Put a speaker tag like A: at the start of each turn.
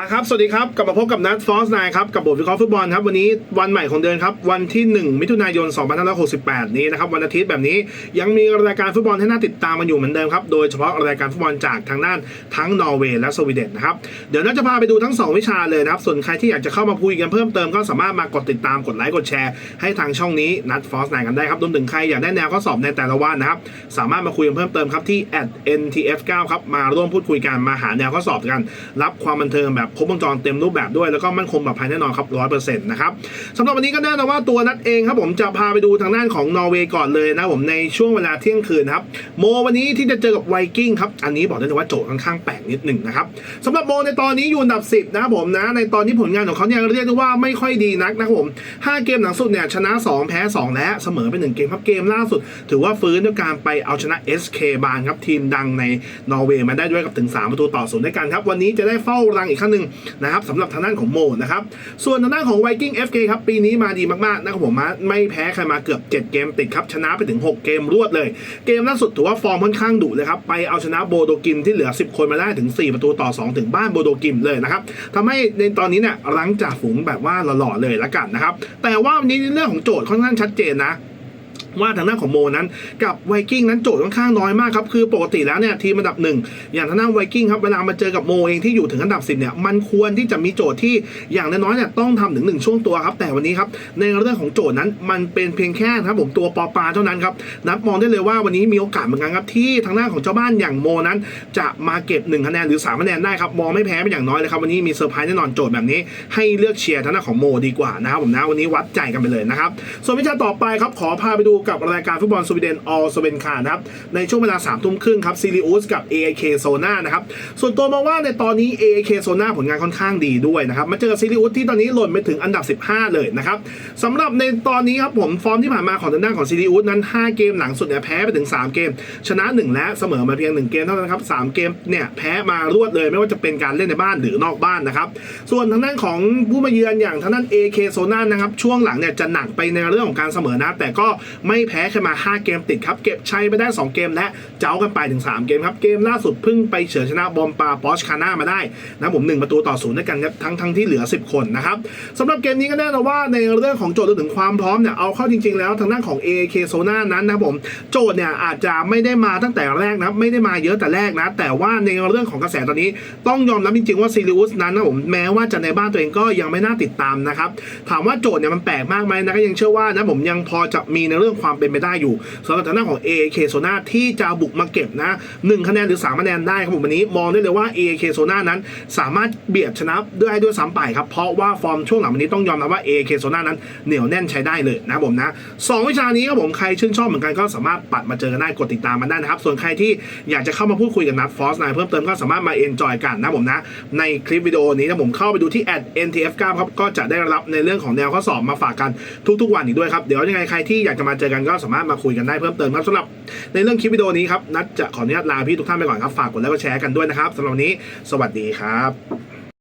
A: มาครับ สวัสดีครับ กลับมาพบกับนัทฟอสไนครับ กับบทวิเคราะห์ฟุตบอลครับ วันนี้วันใหม่ของเดือนครับ วันที่ 1 มิถุนายน 2568 นี้นะครับ วันอาทิตย์แบบนี้ยังมีรายการฟุตบอลให้น่าติดตามกันอยู่เหมือนเดิมครับ โดยเฉพาะรายการฟุตบอลจากทางด้านทั้งนอร์เวย์และสวีเดนนะครับ เดี๋ยวนัทจะพาไปดูทั้ง 2 วิชาเลยนะครับ ส่วนใครที่อยากจะเข้ามาคุยกันเพิ่มเติมก็สามารถมากดติดตาม กดไลค์ กดแชร์ให้ทางช่องนี้นัทฟอสไนกันได้ครับรวมถึงใครอยากได้แนวข้อสอบในแต่ละวันนะครับ สามารถมาคุยกันเพิ่มเติมครับที่ @ntf9 ครับ มาร่วมพูดคุยกัน มาหาแนวข้อสอบกัน รับความบันเทิงแบบครบวงจรเต็มรูปแบบด้วยแล้วก็มั่นคงปลอดภัยแน่นอนครับร้อยเปอร์เซ็นต์นะครับสำหรับวันนี้ก็แน่นอนว่าตัวนัดเองครับผมจะพาไปดูทางด้านของนอร์เวย์ก่อนเลยนะผมในช่วงเวลาเที่ยงคืนครับ โมวันนี้ที่จะเจอกับไวกิ้งครับอันนี้บอกได้เลยว่าโจทย์ค่อนข้างแปลกนิดหนึ่งนะครับสำหรับโมในตอนนี้อยู่อันดับ 10 นะครับผมนะในตอนนี้ผลงานของเขาเนี่ยเรียกได้ว่าไม่ค่อยดีนักนะครับผมห้าเกมหลังสุดเนี่ยชนะ 2 แพ้ 2 และเสมอไปหนึ่งเกมครับเกมล่าสุด ถือว่าฟื้นด้วยการไปเอาชนะ SK บานครับทีมดังในนอร์เวย์มาได้ด้วยกับถึง 3 ประตูต่อศูนย์ด้วยกันครับวันนี้จะได้เฝ้ารังอีกครั้งหนึ่งนะครับสำหรับทางด้านของโมนะครับส่วนทางด้านของไวกิ้ง FK ครับปีนี้มาดีมากๆนะครับผมไม่แพ้ใครมาเกือบ 7 เกมติดครับชนะไปถึง 6 เกมรวดเลย เกมล่าสุดถือว่าฟอร์มค่อนข้างดุเลยครับ ไปเอาชนะโบโดกิมที่เหลือ 10 คนมาได้ถึง 4 ประตูต่อ 2 ถึงบ้านโบโดกิมเลยนะครับทำให้ในตอนนี้เนี่ยรังจ่าฝูงแบบว่าหล่อๆเลยละกันนะครับแต่ว่าวันนี้ในเรื่องของโจทย์ค่อนข้างชัดเจนนะ ว่าทางด้านของโมนั้นกับไวกิ้งนั้นโจทย์ค่อนข้างน้อยมากครับคือปกติแล้วเนี่ยทีมอันดับหนึ่งอย่างทางด้านไวกิ้งครับเวลามาเจอกับโมเองที่อยู่ถึงอันดับสิบเนี่ยมันควรที่จะมีโจทย์ที่อย่างน้อยๆเนี่ยต้องทำถึงหนึ่งช่วงตัวครับแต่วันนี้ครับในเรื่องของโจทย์นั้นมันเป็นเพียงแค่ครับผมตัวปอปลาเท่านั้นครับนับมองได้เลยว่าวันนี้มีโอกาสเหมือนกันครับที่ทางด้านของเจ้าบ้านอย่างโมนั้น จะมาเก็บ1คะแนนหรือ3คะแนนได้ครับมองไม่แพ้เป็นอย่างน้อยเลยครับวันนี้มีเซอร์ไพรส์แน่นอนโจทย์แบบนี้ ให้เลือกเชียร์ทางด้านของโมดีกว่านะครับผมนะวันนี้วัดใจกันไปเลยนะครับส่วนวิชาต่อไปครับขอพาไปดูกับรายการฟุตบอลสวีเดนออลสเวนคานะครับในช่วงเวลา3ามทุ่มครึ่งครับซีรีอุสกับ AIK โซนานะครับส่วนตัวมองว่าในตอนนี้ AIK โซนาผลงานค่อนข้างดีด้วยนะครับมาเจอซีรีอุสที่ตอนนี้หล่นไปถึงอันดับ 15 เลยนะครับสำหรับในตอนนี้ครับผมฟอร์มที่ผ่านมาของทางด้านของซีรีอุสนั้น 5 เกมหลังสุดเนี่ยแพ้ไปถึง 3 เกม ชนะ 1 และเสมอมาเพียง 1 เกมเท่านั้นครับ3เกมเนี่ยแพ้มารวดเลยไม่ว่าจะเป็นการเล่นในบ้านหรือนอกบ้านนะครับส่วนทางด้านของผู้มาเยือนอย่างทางด้าน AK โซนานะครับช่วงหลังเนี่ยจะหนักไปในเรื่องของการเสมอนะแต่ก็ไไม่แพ้แค่มา 5 เกมติดครับ เก็บชัยไปได้ 2 เกมและเจ้ากันไปถึง 3 เกมครับ เกมล่าสุดเพิ่งไปเฉือนชนะบอมปาปอชคาน่ามาได้นะผม1ประตูต่อศูนย์ด้วยกันครับทั้งทั้งที่เหลือ 10 คนนะครับสำหรับเกมนี้ก็แน่นอนว่าในเรื่องของโจทย์ถึงความพร้อมเนี่ยเอาเข้าจริง ๆ แล้วทางด้านของ AK โซน่านั้นนะผมโจทย์เนี่ยอาจจะไม่ได้มาตั้งแต่แรกนะไม่ได้มาเยอะแต่แรกนะ แต่ว่าในเรื่องของกระแสตอนนี้ ต้องยอมรับจริง ๆ ว่าซีรีอุสนั้นนะผมแม้ว่าจะในบ้านตัวเองก็ยังไม่น่าติดตามนะครับถามว่าโจทย์เนี่ยมันแปลกมากไหมนะก็ยังเชื่อว่านะผมยังพอจะมีในเรื่องความเป็นไปได้อยู่สำหรับทางด้านของ AK โซนาที่จะบุกมาเก็บนะ1คะแนนหรือ3คะแนนได้ครับผมวันนี้มองได้เลยว่า AK โซนานั้นสามารถเบียดชนะด้วยด้วยซ้ำไปครับเพราะว่าฟอร์มช่วงหลังวันนี้ต้องยอมรับว่า AK โซนานั้นเหนียวแน่นใช้ได้เลยนะผมนะสองวิชานี้ครับผมใครชื่นชอบเหมือนกันก็สามารถปัดมาเจอกันได้กดติดตามมันได้นะครับ ส่วนใครที่อยากจะเข้ามาพูดคุยกับนัดฟอสไนเพิ่มเติมก็สามารถมาเอนจอยกันนะผมนะในคลิปวิดีโอนี้นะผมเข้าไปดูที่ @ntf9 ครับก็จะได้รับในเรื่องของแนวข้อสอบมาฝากกันทุกๆวันอีกด้วยครับเดี๋ยวยังไงใครที่อยากจะมาเจอกันก็สามารถมาคุยกันได้เพิ่มเติมครับสำหรับในเรื่องคลิปวิดีโอนี้ครับนัดจะขออนุญาตลาพี่ทุกท่านไปก่อนครับฝากกดไลค์กดแชร์กันด้วยนะครับสำหรับวันนี้สวัสดีครับ